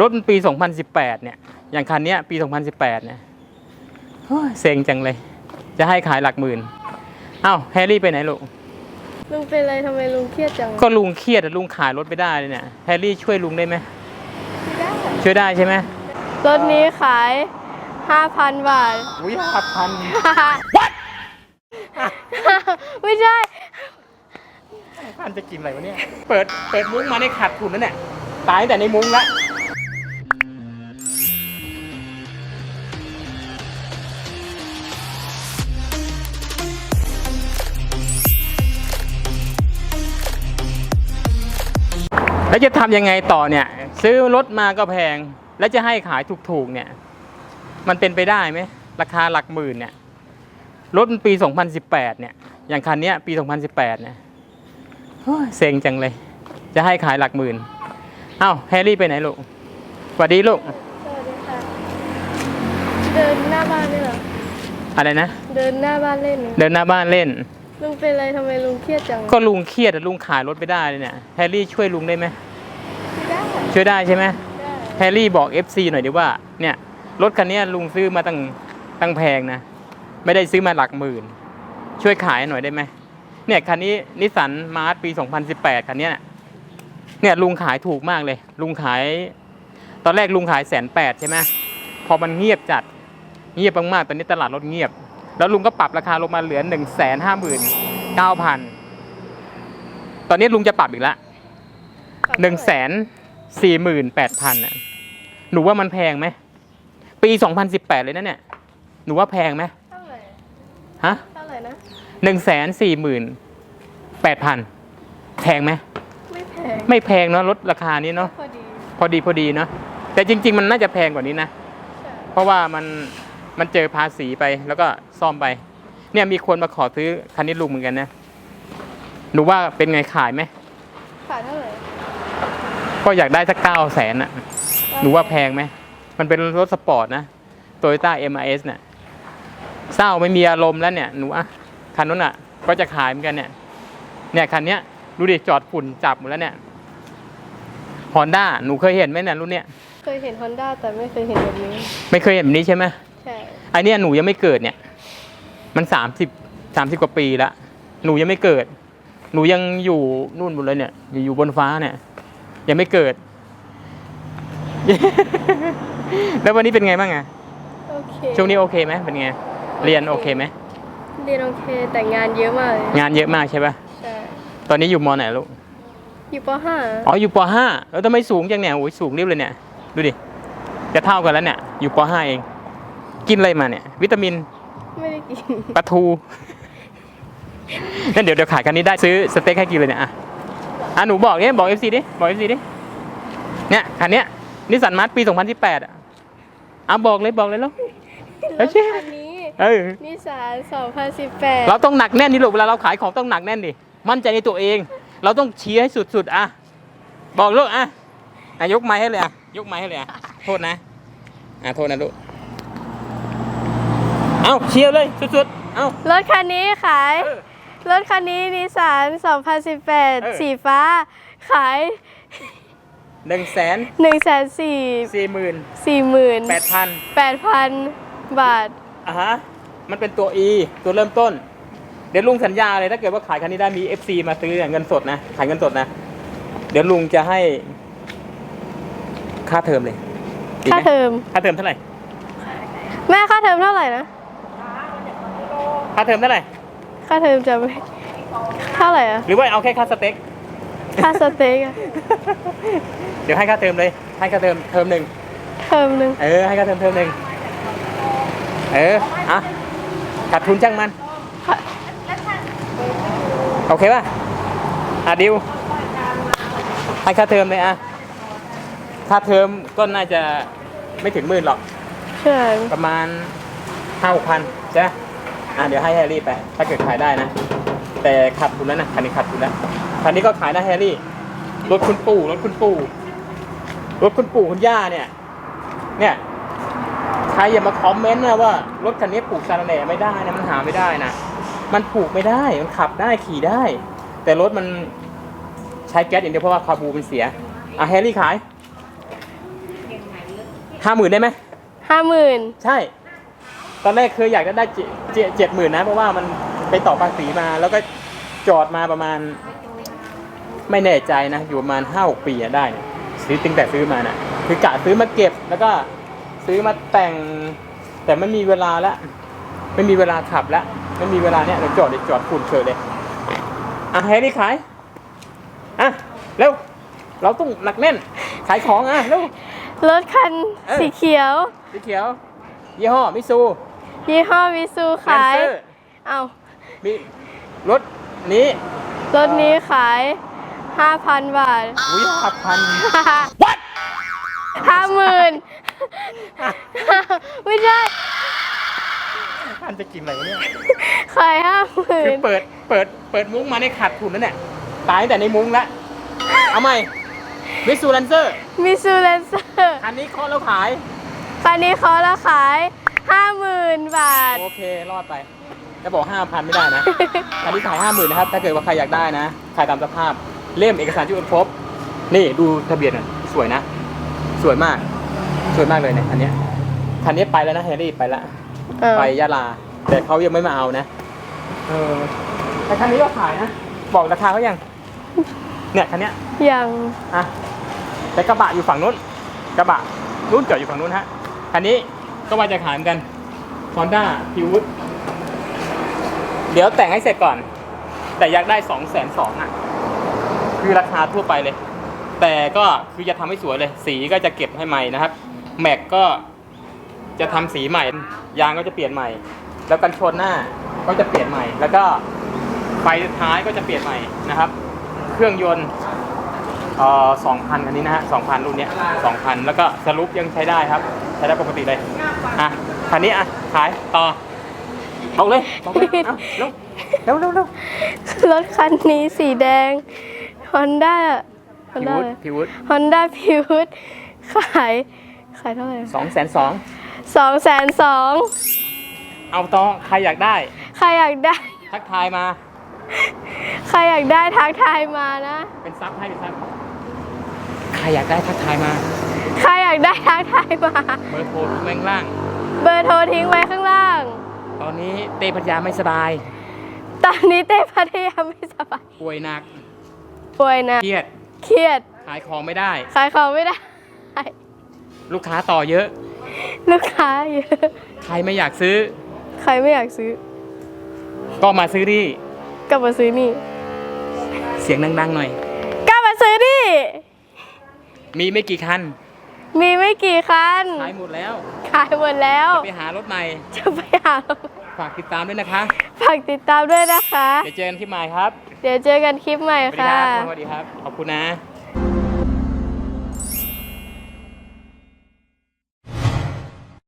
รถมันปี 2018 เนี่ย อย่างคันเนี้ยปี 2018 เนี่ยโอ้ยเซ็งจังเลย จะให้ขายหลักหมื่นเอ้าแฮร์รี่ไปไหนลูก ลุงเป็นไรทำไมลุงเครียดจัง ก็ลุงเครียดอะลุงขายรถไม่ได้เลยเนี่ย แฮร์รี่ช่วยลุงได้ไหมไม่ได้ช่วยได้ใช่ไหมรถนี้ขาย 5,000 บาท อุ้ยหักพันไม่ใช่ พันจะกินอะไรวะเนี่ย เปิด เปิดมุ้งมาในขาดทุนแล้วเนี่ย ตายตั้งแต่ในมุ้งละ แล้วจะทำยังไงต่อเนี่ย ซื้อรถมาก็แพง แล้วจะให้ขายถูกๆเนี่ย มันเป็นไปได้ไหมราคาหลักหมื่นเนี่ยรถมันปี 2018 เนี่ย อย่างคันเนี้ยปี 2018 เนี่ยโอ้ยเซ็งจังเลย จะให้ขายหลักหมื่นเอ้าแฮร์รี่ไปไหนลูกสวัสดีลูกสวัสดีค่ะเดินหน้าบ้านด้วยเหรออะไรนะ เดินหน้าบ้านเล่นเดินหน้าบ้านเล่นลุงเป็นไรทำไมลุงเครียดจังก็ลุงเครียดอะลุงขายรถไม่ได้เลยเนี่ยแฮร์รี่ช่วยลุงได้ไหมไม่ได้ ช่วยได้ใช่ไหมแฮร์รี่บอก FC หน่อยดิว่าเนี่ยรถคันนี้ลุงซื้อมาตั้งตั้งแพงนะ ไม่ได้ซื้อมาหลักหมื่น ช่วยขายหน่อยได้ไหมเนี่ยคันนี้นิสสันมาร์ปี 2018 คันนี้เนี่ยลุงขายถูกมากเลย ลุงขาย ตอนแรกลุงขายแสนแปดใช่ไหมพอมันเงียบจัดเงียบมากๆตอนนี้ตลาดรถเงียบ แล้วลุงก็ปรับราคาลงมาเหลือหนึ่งแสนห้าหมื่นเก้าพันตอนนี้ลุงจะปรับอีกละหนึ่งแสน สี่หมื่นแปดพันอะ หนูว่ามันแพงไหม ปีสองพันสิบแปดเลยนะเนี่ย หนูว่าแพงไหมเท่าไหร่ฮะเท่าไหร่นะหนึ่งแสนสี่หมื่นแปดพันแพงไหม ไม่แพงไม่แพงเนาะลดราคานี้เนาะ พอดีพอดีพอดีเนาะ แต่จริง ๆ มันน่าจะแพงกว่านี้นะ ใช่เพราะว่ามันมันเจอภาษีไปแล้วก็ซ่อมไป เนี่ยมีคนมาขอซื้อคันนี้ลุงเหมือนกันนะ หนูว่าเป็นไงขายไหม ขายเท่าไหร่ ก็อยากได้สักเก้าแสนอะหนูว่าแพงไหม มันเป็นรถสปอร์ตนะโตโยต้าเอ็มเอสเนี่ยเศร้าไม่มีอารมณ์แล้วเนี่ยหนูอะคันนู้นอะก็จะขายเหมือนกันเนี่ย เนี่ยคันเนี้ยดูดิจอดฝุ่นจับหมดแล้วเนี่ยฮอนด้าหนูเคยเห็นไหมเนี่ยรุ่นเนี้ยเคยเห็น Honda แต่ไม่เคยเห็นแบบนี้ ไม่เคยเห็นแบบนี้ใช่ไหมใช่ไอเนี้ยหนูยังไม่เกิดเนี่ย มันสามสิบสามสิบกว่าปีละหนูยังไม่เกิด หนูยังอยู่นู่นหมดเลยเนี่ย อยู่อยู่บนฟ้าเนี่ย ยังไม่เกิด แล้ววันนี้เป็นไงบ้างอะโอเคช่วงนี้โอเคไหมเป็นไง เรียนโอเคไหมเรียนโอเค แต่งานเยอะมากเลยงานเยอะมากใช่ปะใช่ตอนนี้อยู่มไหนลูกอยู่ป .5 อ๋ออยู่ปห้าแล้วทำไมสูงจังเนี่ยโอ้ยสูงรีบเลยเนี่ย ดูดิ จะเท่ากันแล้วเนี่ย อยู่ปห้าเอง กินอะไรมาเนี่ย วิตามิน ไม่ได้กินปลาทูงั้นเดี๋ยวเดี๋ยวขายคันนี้ได้ซื้อสเต็กให้กินเลยเนี่ยอะ อะหนูบอกเนี่ยบอกเอฟซีดิ บอกเอฟซีดิ เนี่ยคันเนี้ยนิสสันมาร์ปี 2018 อะอะบอกเลยบอกเลยแล้ว รถคันนี้เออ นิสสัน2018 เราต้องหนักแน่นนี่ลูกเวลาเราขายของต้องหนักแน่นดิ มั่นใจในตัวเอง เราต้องเชียร์ให้สุดๆ อะ บอกลูกอะอะยกไม้ให้เลยอะ ยกไม้ให้เลยอะ โทษนะ อะโทษนะลูก เอาเชียร์เลยสุดๆ เอารถคันนี้ขาย เออ รถคันนี้นิสสันเออ 2018 สีฟ้า ขายหนึ่งแสน1 4 4สี่หมื่น0แปดพัน8,000 บาท อะฮะ มันเป็นตัว E ตัวเริ่มต้น เดี๋ยวลุงสัญญาเลย ถ้าเกิดว่าขายคันนี้ได้มี FC มาซื้อเนี่ยเงินสดนะ ขายเงินสดนะ เดี๋ยวลุงจะให้ค่าเทอมเลยดีไหค่าเทอม ค่าเทอมเท่าไหร่ แม่ค่าเทอมเท่าไหร่นะ ค่าเทอมเท่าไหร่ ค่าเทอมจะไม่เท่าไหร่อะหรือว่าเอาแค่ค่าสเต็ก ค่าสเต็กอะเดี๋ยวให้ค่าเทอมเลย ให้ค่าเทอมเทอมหนึ่ง เทอมหนึ่งเออ ให้ค่าเทอมเทอมหนึ่ง เออ อะขาดทุนจ้างมัน ค่ะโอเคป่ะ อะดิว ให้ค่าเทอมเลยอะ ค่าเทอมก็น่าจะไม่ถึงหมื่นหรอก ใช่ ประมาณห้าหกพันใช่ไหม อะเดี๋ยวให้แฮร์รี่ไป ถ้าเกิดขายได้นะ แต่ขาดทุนแล้วนะคันนี้ขาดทุนแล้วคันนี้ก็ขายนะแฮร์รี่ รถคุณปู่รถคุณปู่รถคุณปู่คุณย่าเนี่ย เนี่ยใครอย่ามาคอมเมนต์นะว่ารถคันนี้ปลูกซาลาแหน่ไม่ได้นะมันหาไม่ได้นะมันปลูกไม่ได้มันขับได้ขี่ได้ แต่รถมันใช้แก๊สอย่างเดียวเพราะว่าคาบูมันเสียอะแฮร์รี่ขายห้าหมื่นได้ไหมห้าหมื่นใช่ ตอนแรกเคยอยากจะได้เจเจเจ็ดหมื่นนะ เพราะว่ามันไปต่อภาษีมา แล้วก็จอดมาประมาณ ไม่แน่ใจนะ อยู่ประมาณห้าหกปีอะได้เนี่ยซื้อตั้งแต่ซื้อมานะ่ะ คือกะซื้อมาเก็บแล้วก็ซื้อมาแต่ง แต่ไม่มีเวลาละไม่มีเวลาขับแล้วไม่มีเวลาเนี่ยเราจอดดิจอดฝุ่นเฉยเลยอะให้นี่ขายอะเร็วเราต้องหนักแน่น ขายของอะเร็วรถคันเอ้ยสีเขียว สีเขียว ยี่ห้อมิซู ยี่ห้อมิซูแลนขายเซอร์เอามีรถนี้รถนี้ขายห้าพันบาทอุ้ยหักพัน ห้าหมื่นไม่ใช่พันจะกินอะไรวะเนี่ยขายห้าหมื่คือนเปิดเปิดเปิดมุ้งมาในขาดทุนแล้วเนี่ยตายตั้งแต่ในมุ้งละเอาใหม่มิซูแลนเซอร์มิซูแลนเซอร์คันนี้เคาะแล้วขาย คันนี้เขาละขาย ห้าหมื่นบาท โอเค รอดไป จะบอกห้าพันไม่ได้นะคันนี้ขายห้าหมื่นนะครับ ถ้าเกิดว่าใครอยากได้นะ ขายตามสภาพ เล่มเอกสารที่ครบ นี่ดูทะเบียนหน่อยสวยนะ สวยมาก สวยมากเลยเนี่ยคันเนี้ย คันนี้ไปแล้วนะแฮร์รี่ไปแล้วเออ ไปยะลา แต่เขายังไม่มาเอานะ เออ แต่คันนี้ก็ขายนะ บอกราคาเขายัง เนี่ยคันเนี้ย ยังอะแต่กระบะอยู่ฝั่งนู้น กระบะนู้นจอดอยู่ฝั่งนู้นฮะ คันนี้ ก็ว่าจะขายเหมือนกัน Honda p i w o o d เดี๋ยวแต่งให้เสร็จก่อน แต่อยากได้สองแสนสองอะ คือราคาทั่วไปเลย แต่ก็คือจะทำให้สวยเลย สีก็จะเก็บให้ใหม่นะครับ แม็กก็จะทำสีใหม่ ยางก็จะเปลี่ยนใหม่ แล้วกันชนหน้าก็จะเปลี่ยนใหม่ แล้วก็ไฟท้ายก็จะเปลี่ยนใหม่นะครับ เครื่องยนต์เอ่อสองพันคันนี้นะฮะสองพันรุ่นเนี้ยสองพันแล้วก็สรุปยังใช้ได้ครับ ใช้ได้ปกติเลย อะคันนี้อะขายต่อบอกเลยบอกเลยเอาเร็วเร็วเร็วเร็วรถคันนี้สีแดง Honda พิ Honda วุฒพิวุฒ Honda p i w o o d ขาย ขายเท่าไหร่สองแสนสองสองแสนสองเอาต่อใครอยากได้ ใครอยากได้ ทักทายมา ใครอยากได้ทักทายมานะ เป็นซับให้เป็นซับใครอยากได้ทักทายมาใค รอยากได้ทักทายมา เบอร์โทรที่แมงล่าง เบอร์โทรทิ้งไว้ข้างล่าง ตอนนี้เต้พัทยาไม่สบายตอนนี้เต้พัทยาไม่สบายป่วยหนักป่วยนะเครียดเครียด ขายของไม่ได้ ขายของไม่ได้ ลูกค้าต่อเยอะ ลูกค้าเยอะ ใครไม่อยากซื้อ ใครไม่อยากซื้อ ก็มาซื้อที่กลับมาซื้อนี่ เสียงดังๆหน่อย กลับมาซื้อนี่ มีไม่กี่คัน มีไม่กี่คัน ขายหมดแล้ว ขายหมดแล้วไปหารถใหม่ จะไปหาฝากติดตามด้วยนะคะ ฝากติดตามด้วยนะคะ เดี๋ยวเจอกันที่ใหม่ครับ เดี๋ยวเจอกันคลิปใหม่สวัสดีค่ะครับสวัสดีครับ ขอบคุณนะ